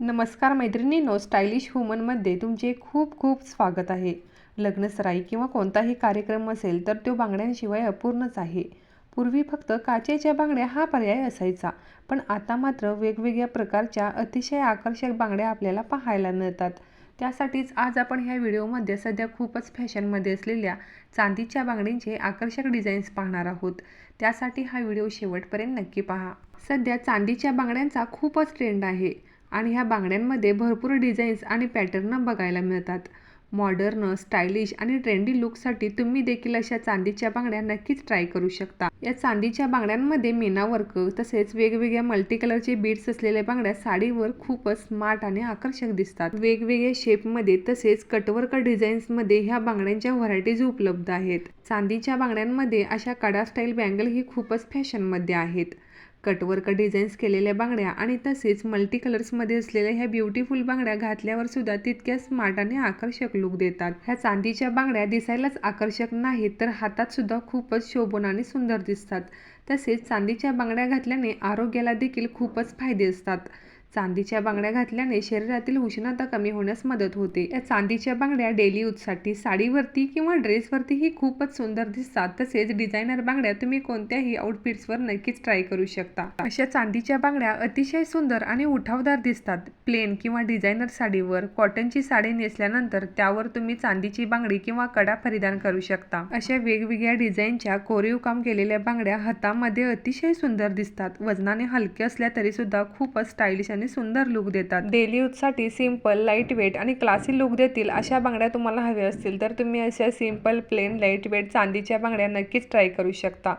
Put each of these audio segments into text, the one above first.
नमस्कार मैत्रिणींनो स्टायलिश वुमनमध्ये तुमचे खूप खूप स्वागत आहे. लग्नसराई किंवा कोणताही कार्यक्रम असेल तर तो बांगड्यांशिवाय अपूर्णच आहे. पूर्वी फक्त काचेच्या बांगड्या हा पर्याय असायचा पण आता मात्र वेगवेगळ्या प्रकारच्या अतिशय आकर्षक बांगड्या आपल्याला पाहायला मिळतात. त्यासाठीच आज आपण ह्या व्हिडिओमध्ये सध्या खूपच फॅशनमध्ये असलेल्या चांदीच्या बांगडींचे आकर्षक डिझाईन्स पाहणार आहोत. त्यासाठी हा व्हिडिओ शेवटपर्यंत नक्की पहा. सध्या चांदीच्या बांगड्यांचा खूपच ट्रेंड आहे. आणि ह्या बांगड्यांमध्ये भरपूर डिझाईन्स आणि पॅटर्न बघायला मिळतात. मॉडर्न स्टायलिश आणि ट्रेंडी लुकसाठी तुम्ही देखील अशा चांदीच्या बांगड्या नक्कीच ट्राय करू शकता. या चांदीच्या बांगड्यांमध्ये मीना वर्क तसेच वेगवेगळ्या मल्टी कलरचे बीड्स असलेल्या बांगड्या साडीवर खूपच स्मार्ट आणि आकर्षक दिसतात. वेगवेगळ्या शेपमध्ये तसेच कटवर्क डिझाईन्समध्ये ह्या बांगड्यांच्या व्हरायटीज उपलब्ध आहेत. चांदीच्या बांगड्यांमध्ये अशा कडा स्टाईल बँगल ही खूपच फॅशनमध्ये आहेत. कटवर्क डिझाईन्स केलेल्या बांगड्या आणि तसेच मल्टी कलर्समध्ये असलेल्या ह्या ब्युटिफुल बांगड्या घातल्यावर सुद्धा तितक्या स्मार्ट आणि आकर्षक लुक देतात. ह्या चांदीच्या बांगड्या दिसायलाच आकर्षक नाहीत तर हातात सुद्धा खूपच शोभून आणि सुंदर दिसतात. तसेच चांदीच्या बांगड्या घातल्याने आरोग्याला देखील खूपच फायदे असतात. चांदीच्या बांगड्या घातल्याने शरीरातील उष्णता कमी होण्यास मदत होते. या चांदीच्या बांगड्या डेली यूजसाठी साडीवरती किंवा ड्रेसवरतीही खूपच सुंदर दिसतात. तसेच डिझायनर बांगड्या तुम्ही कोणत्याही आउटफिट्सवर नक्कीच ट्राय करू शकता. अशा चांदीच्या बांगड्या अतिशय सुंदर आणि उठावदार दिसतात. प्लेन किंवा डिझायनर साडीवर कॉटनची साडी नेसल्यानंतर त्यावर तुम्ही चांदीची बांगडी किंवा कडा परिधान करू शकता. अशा वेगवेगळ्या डिझाईनच्या कोरीव काम केलेल्या बांगड्या हातामध्ये अतिशय सुंदर दिसतात. वजनाने हलके असल्या तरी सुद्धा खूपच स्टाईलिश आणि सुंदर लुक देतात. डेली यूजसाठी सिंपल लाइट वेट आणि क्लासी लुक देतील अशा बांगड्या तुम्हाला हव्या असतील तर तुम्ही अशा सिंपल प्लेन लाइट वेट चांदीच्या बांगड्या नक्कीच ट्राय करू शकता.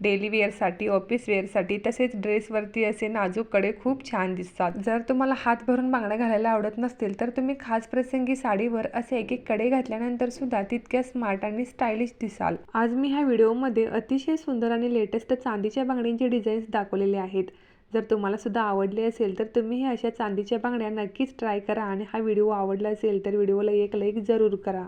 डेली वेअरसाठी ऑफिस वेअरसाठी तसेच ड्रेसवरती असे नाजूककडे खूप छान दिसतात. जर तुम्हाला हात भरून बांगड्या घालायला आवडत नसतील तर तुम्ही खास प्रसंगी साडीवर असे एक एक कडे घातल्यानंतर सुद्धा तितक्या स्मार्ट आणि स्टायलिश दिसाल. आज मी ह्या व्हिडिओमध्ये अतिशय सुंदर आणि लेटेस्ट चांदीच्या बांगड्यांचे डिझाईन्स दाखवलेले आहेत. जर तुम्हालासुद्धा आवडले असेल तर तुम्हीही अशा चांदीच्या बांगड्या नक्कीच ट्राय करा आणि हा व्हिडिओ आवडला असेल तर व्हिडिओला एक लाईक जरूर करा.